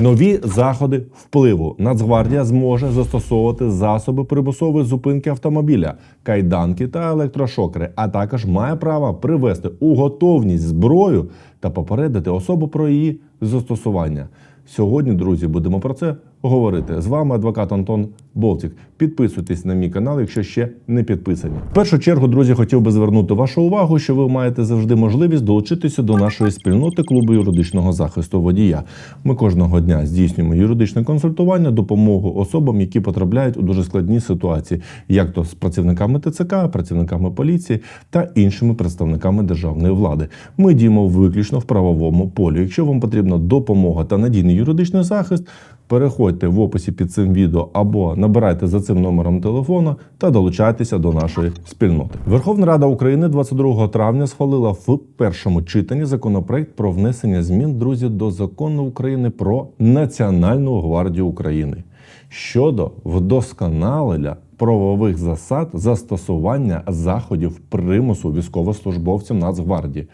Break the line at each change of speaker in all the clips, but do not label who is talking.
Нові заходи впливу. Нацгвардія зможе застосовувати засоби примусової зупинки автомобіля, кайданки та електрошокери, а також має право привести у готовність зброю та попередити особу про її застосування. Сьогодні, друзі, будемо про це говорити. З вами адвокат Антон Болтік. Підписуйтесь на мій канал, якщо ще не підписані. В першу чергу, друзі, хотів би звернути вашу увагу, що ви маєте завжди можливість долучитися до нашої спільноти клубу юридичного захисту водія. Ми кожного дня здійснюємо юридичне консультування, допомогу особам, які потрапляють у дуже складні ситуації, як то з працівниками ТЦК, працівниками поліції та іншими представниками державної влади. Ми діємо виключно в правовому полі. Якщо вам потрібна допомога та надійний юридичний захист, переходьте в описі під цим відео або набирайте за цим номером телефону та долучайтеся до нашої спільноти. Верховна Рада України 22 травня схвалила в першому читанні законопроект про внесення змін друзі до закону України про Національну гвардію України щодо вдосконалення правових засад застосування заходів примусу військовослужбовцям Нацгвардії.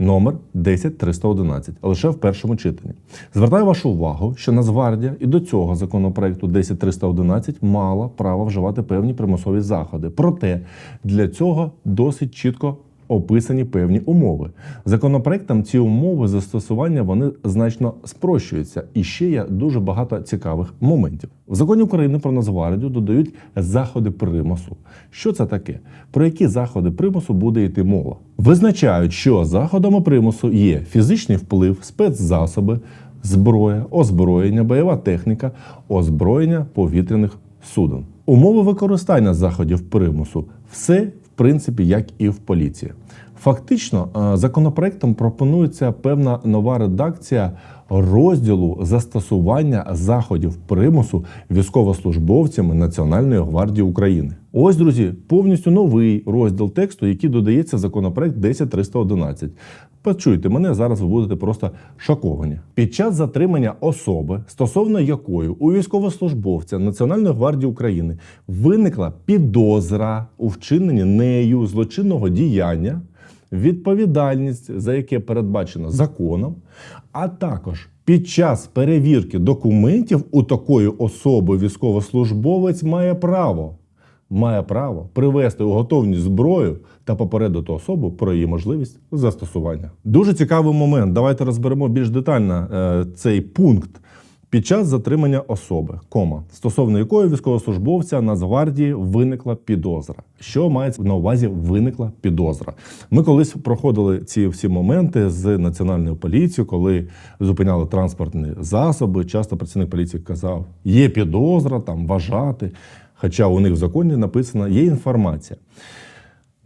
Номер 10311, лише в першому читанні. Звертаю вашу увагу, що Нацгвардія і до цього законопроекту 10311 мала право вживати певні примусові заходи. Проте для цього досить чітко описані певні умови. Законопроектом ці умови застосування вони значно спрощуються. І ще є дуже багато цікавих моментів. В законі України про Нацгвардію додають заходи примусу. Що це таке? Про які заходи примусу буде йти мова? Визначають, що заходами примусу є фізичний вплив, спецзасоби, зброя, озброєння, бойова техніка, озброєння повітряних суден. Умови використання заходів примусу все принципі як і в поліції. Фактично, е, законопроектом пропонується певна нова редакція розділу застосування заходів примусу військовослужбовцями Національної гвардії України. Ось, друзі, повністю новий розділ тексту, який додається в законопроект 10311. Почуйте мене, зараз ви будете просто шоковані. Під час затримання особи, стосовно якої у військовослужбовця Національної гвардії України виникла підозра у вчиненні нею злочинного діяння, відповідальність за яке передбачено законом, а також під час перевірки документів у такої особи військовослужбовець має право. Має право привести у готовність зброю та попередити особу про її можливість застосування. Дуже цікавий момент. Давайте розберемо більш детально е, цей пункт під час затримання особи, кома, стосовно якої військовослужбовця Нацгвардії виникла підозра. Що мається на увазі виникла підозра? Ми колись проходили ці всі моменти з національною поліцією, коли зупиняли транспортні засоби. Часто працівник поліції казав, є підозра, там вважати. Хоча у них в законі написано є інформація.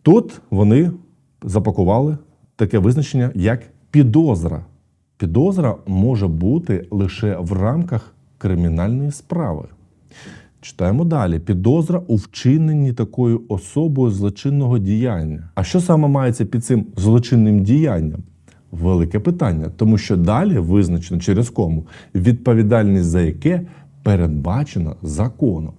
Тут вони запакували таке визначення, як підозра. Підозра може бути лише в рамках кримінальної справи. Читаємо далі: підозра у вчиненні такою особою злочинного діяння. А що саме мається під цим злочинним діянням? Велике питання, тому що далі визначено через кому відповідальність за яке передбачена законом.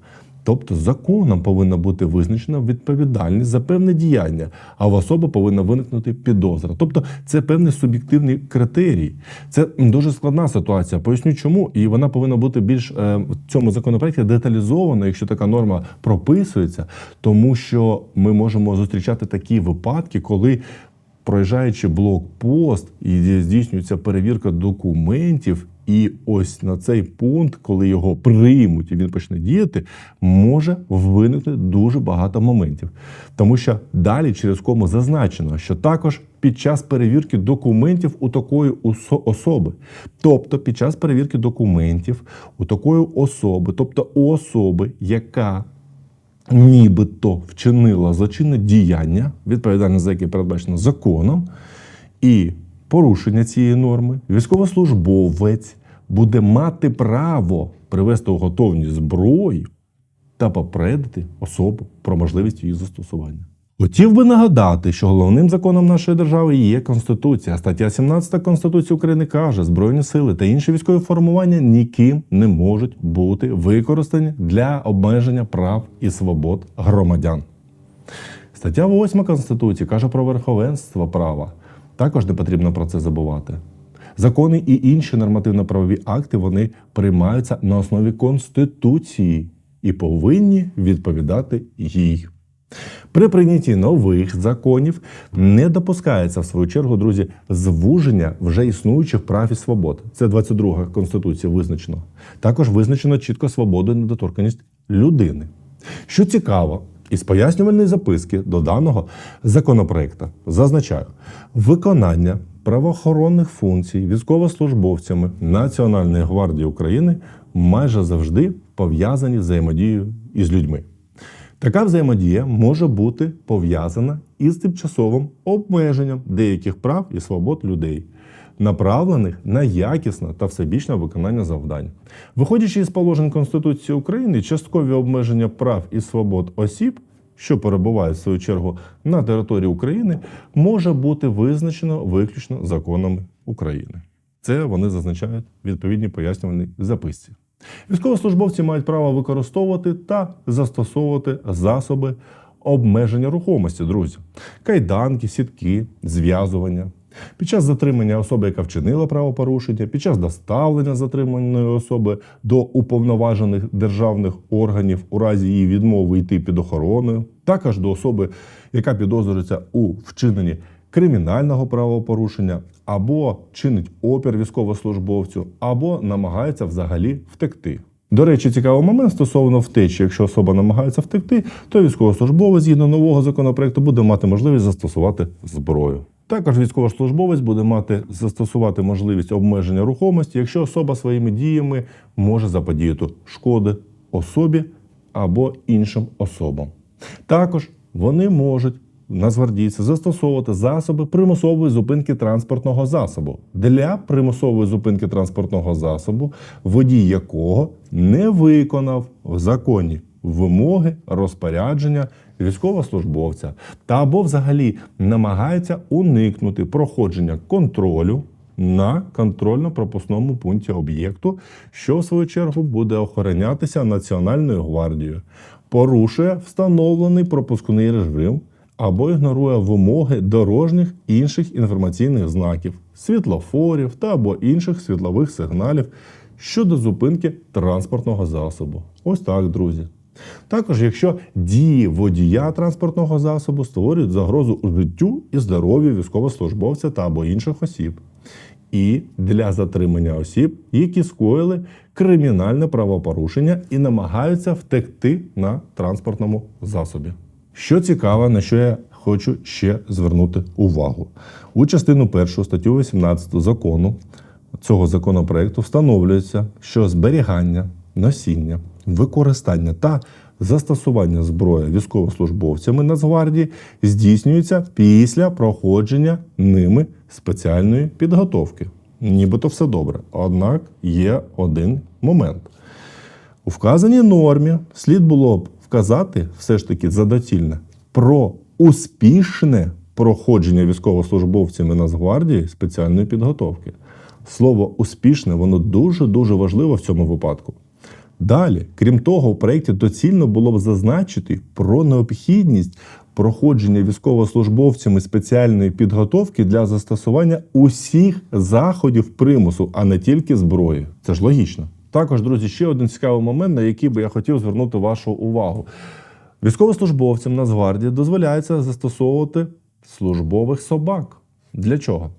Тобто законом повинна бути визначена відповідальність за певне діяння, а в особи повинна виникнути підозра. Тобто це певний суб'єктивний критерій. Це дуже складна ситуація. Поясню, чому і вона повинна бути більш е, в цьому законопроекті деталізована, якщо така норма прописується, тому що ми можемо зустрічати такі випадки, коли. Проїжджаючи блокпост і здійснюється перевірка документів, і ось на цей пункт, коли його приймуть і він почне діяти, може виникнути дуже багато моментів. Тому що далі через кому зазначено, що також під час перевірки документів у такої особи, тобто під час перевірки документів у такої особи, тобто у особи, яка нібито вчинила злочинне діяння, відповідальність за яке передбачено законом, і порушення цієї норми, військовослужбовець буде мати право привести у готовність зброю та попередити особу про можливість її застосування. Хотів би нагадати, що головним законом нашої держави є Конституція. Стаття 17 Конституції України каже, Збройні сили та інші військові формування ніким не можуть бути використані для обмеження прав і свобод громадян. Стаття 8 Конституції каже про верховенство права. Також не потрібно про це забувати. Закони і інші нормативно-правові акти вони приймаються на основі Конституції і повинні відповідати їй. При прийнятті нових законів не допускається, в свою чергу, друзі, звуження вже існуючих прав і свобод. Це 22 Конституція визначено. Також визначено чітко свободу і недоторканність людини. Що цікаво, із пояснювальної записки до даного законопроекту зазначаю виконання правоохоронних функцій військовослужбовцями Національної гвардії України майже завжди пов'язані взаємодією із людьми. Така взаємодія може бути пов'язана із тимчасовим обмеженням деяких прав і свобод людей, направлених на якісне та всебічне виконання завдань. Виходячи із положень Конституції України, часткові обмеження прав і свобод осіб, що перебувають в свою чергу на території України, може бути визначено виключно законами України. Це вони зазначають в відповідній пояснювальній записці. Військовослужбовці мають право використовувати та застосовувати засоби обмеження рухомості, друзі, кайданки, сітки, зв'язування. Під час затримання особи, яка вчинила правопорушення, під час доставлення затриманої особи до уповноважених державних органів у разі її відмови йти під охороною, також до особи, яка підозрюється у вчиненні кримінального правопорушення, або чинить опір військовослужбовцю, або намагається взагалі втекти. До речі, цікавий момент стосовно втечі. Якщо особа намагається втекти, то військовослужбовець згідно нового законопроекту буде мати можливість застосувати зброю. Також військовослужбовець буде мати застосувати можливість обмеження рухомості, якщо особа своїми діями може заподіяти шкоди особі або іншим особам. Також вони можуть нацгвардійці застосовувати засоби примусової зупинки транспортного засобу для примусової зупинки транспортного засобу, водій якого не виконав в законі вимоги розпорядження військовослужбовця та або взагалі намагається уникнути проходження контролю на контрольно-пропускному пункті об'єкту, що в свою чергу буде охоронятися Національною гвардією, порушує встановлений пропускний режим або ігнорує вимоги дорожніх інших інформаційних знаків, світлофорів та або інших світлових сигналів щодо зупинки транспортного засобу. Ось так, друзі. Також, якщо дії водія транспортного засобу створюють загрозу життю і здоров'ю військовослужбовця та або інших осіб, і для затримання осіб, які скоїли кримінальне правопорушення і намагаються втекти на транспортному засобі. Що цікаво, на що я хочу ще звернути увагу. У частину 1 статтю 18 закону цього законопроекту встановлюється, що зберігання, носіння, використання та застосування зброї військовослужбовцями Нацгвардії здійснюється після проходження ними спеціальної підготовки. Нібито все добре. Однак є один момент. У вказаній нормі слід було б вказати все ж таки задоцільне про успішне проходження військовослужбовцями Нацгвардії спеціальної підготовки. Слово успішне воно дуже дуже важливо в цьому випадку. Далі, крім того, у проєкті доцільно було б зазначити про необхідність проходження військовослужбовцями спеціальної підготовки для застосування усіх заходів примусу, а не тільки зброї. Це ж логічно. Також, друзі, ще один цікавий момент, на який би я хотів звернути вашу увагу. Військовослужбовцям Нацгвардії дозволяється застосовувати службових собак. Для чого?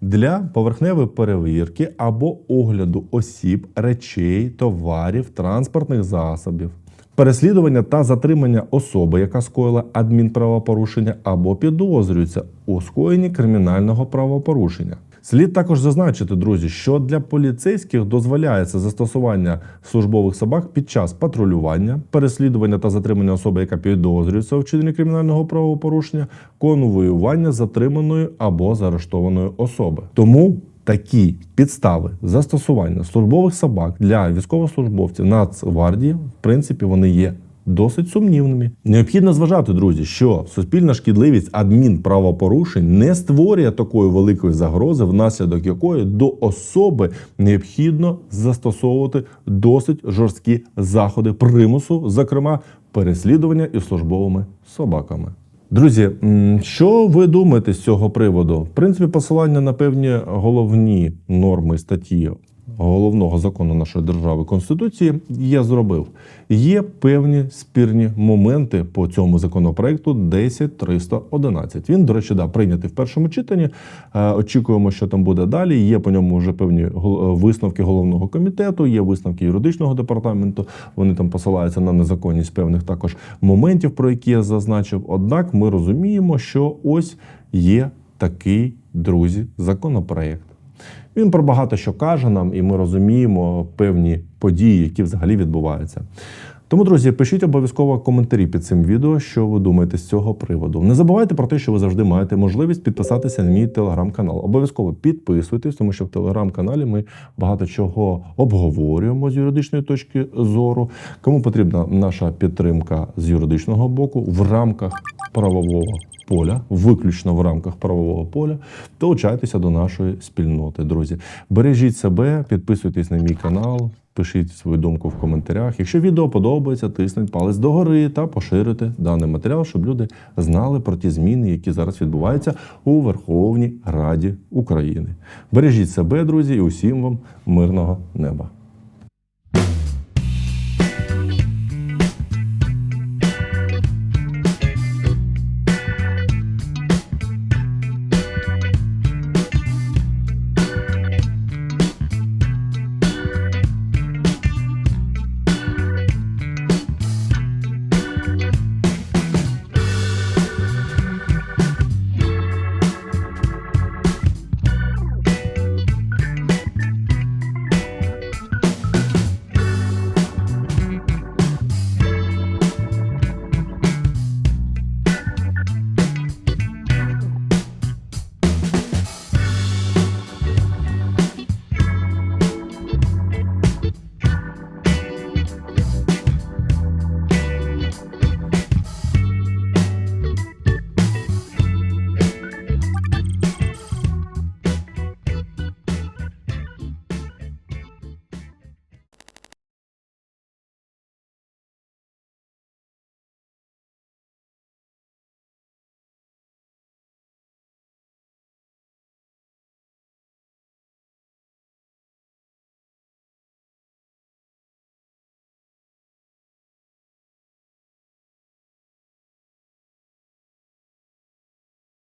Для поверхневої перевірки або огляду осіб, речей, товарів, транспортних засобів, переслідування та затримання особи, яка скоїла адмінправопорушення або підозрюється у скоєнні кримінального правопорушення. Слід також зазначити, друзі, що для поліцейських дозволяється застосування службових собак під час патрулювання, переслідування та затримання особи, яка підозрюється у вчиненні кримінального правопорушення, конвоювання затриманої або заарештованої особи. Тому такі підстави застосування службових собак для військовослужбовців Нацгвардії, в принципі, вони є досить сумнівними. Необхідно зважати, друзі, що суспільна шкідливість адмінправопорушень не створює такої великої загрози, внаслідок якої до особи необхідно застосовувати досить жорсткі заходи примусу, зокрема переслідування і службовими собаками. Друзі, що ви думаєте з цього приводу? В принципі, посилання на певні головні норми статті головного закону нашої держави Конституції я зробив. Є певні спірні моменти по цьому законопроекту 10311. Він, до речі, да, прийнятий в першому читанні. Е, Очікуємо, що там буде далі. Є по ньому вже певні е, висновки головного комітету, є висновки юридичного департаменту. Вони там посилаються на незаконність певних також моментів, про які я зазначив. Однак ми розуміємо, що ось є такий друзі законопроект. Він про багато що каже нам, і ми розуміємо певні події, які взагалі відбуваються. Тому, друзі, пишіть обов'язково коментарі під цим відео, що ви думаєте з цього приводу. Не забувайте про те, що ви завжди маєте можливість підписатися на мій телеграм-канал. Обов'язково підписуйтесь, тому що в телеграм-каналі ми багато чого обговорюємо з юридичної точки зору. Кому потрібна наша підтримка з юридичного боку в рамках правового поля, виключно в рамках правового поля, долучайтеся до нашої спільноти, друзі. Бережіть себе, підписуйтесь на мій канал, пишіть свою думку в коментарях. Якщо відео подобається, тисніть палець догори та поширюйте даний матеріал, щоб люди знали про ті зміни, які зараз відбуваються у Верховній Раді України. Бережіть себе, друзі, і усім вам мирного неба.